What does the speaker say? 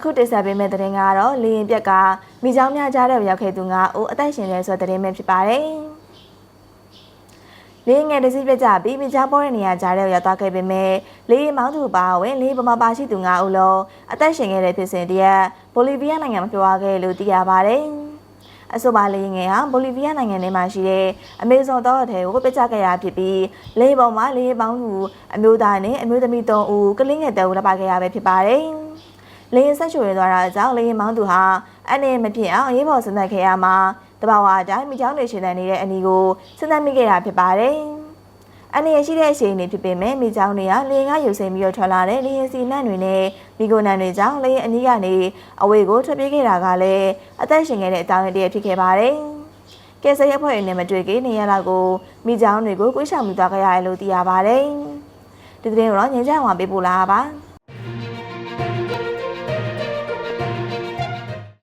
အခုတင်ဆက်ပေးမယ့်သတင်းကတော့လေရင်ပြက်ကမိချောင်းများကြားတဲ့ရောက်ခဲ့သူ9ဦးအသက်ရှင်တယ်ဆိုတဲ့သတင်းပဲဖြစ်ပါတယ်။လေရင်ငယ်တစ်စီးပြက်ကြပြီးမိချောင်းပေါ်တဲ့နေရာကြားတဲ့ရောက်သွားခဲ့ပေမဲ့လေရင်မောင်းသူပါဝင်လေပမာပါရှိသူ9ဦးလုံးအသက်ရှင်ခဲ့တဲ့ဖြစ်စဉ်တည်းဘိုလီဗီးယားနိုင်ငံမှာပြောခဲ့လို့သိရပါတယ်။အဆိုပါလေရင်ငယ်ဟာဘိုလီဗီးယားနိုင်ငံထဲမှာရှိတဲ့အမေဇုန်တောအထက်ကိုပြစ်ချခဲ့ရဖြစ်ပြီးလေပေါ်မှာလေပေါင်းသူအမျိုးသားနဲ့အမျိုးသမီး3ဦးကလင်းငယ်3ဦးလက်ပါခဲ့ရပဲဖြစ်ပါတယ်။ လေရင်ဆက်ချွေသွားတာကြောင့်လေရင်မောင်းသူဟာအနေမဖြစ်အောင်အရေးပေါ်ဆင်းသက်ခဲ့ရမှာတဘာဝအတိုင်းမိချောင်းနေရှင်တဲ့နေတဲ့အနီကိုဆင်းသက်မိခဲ့တာဖြစ်ပါတယ်။အနေရရှိတဲ့အချိန်တွေဖြစ်ပေမဲ့မိချောင်းတွေကလေရင်ကယူဆင်းပြီးတော့ထွက်လာတဲ့လေရင်စီနန့်တွေနဲ့မိကိုနန့်တွေကြောင့်လေရင်အနီးကနေအဝေးကိုထွက်ပြေးခဲ့တာကလည်းအသက်ရှင်ခဲ့တဲ့အကြောင်းရင်းတည်းဖြစ်ခဲ့ပါတယ်။ကဲဆရက်ဖွဲ့ရင်းနဲ့မတွေ့ခင်နေရတာကိုမိချောင်းတွေကိုကိုယ်ဆောင်မိသွားကြရတယ်လို့သိရပါတယ်။ဒီသတင်းကိုတော့ငင်းချမ်းဝါပေးပို့လာပါ။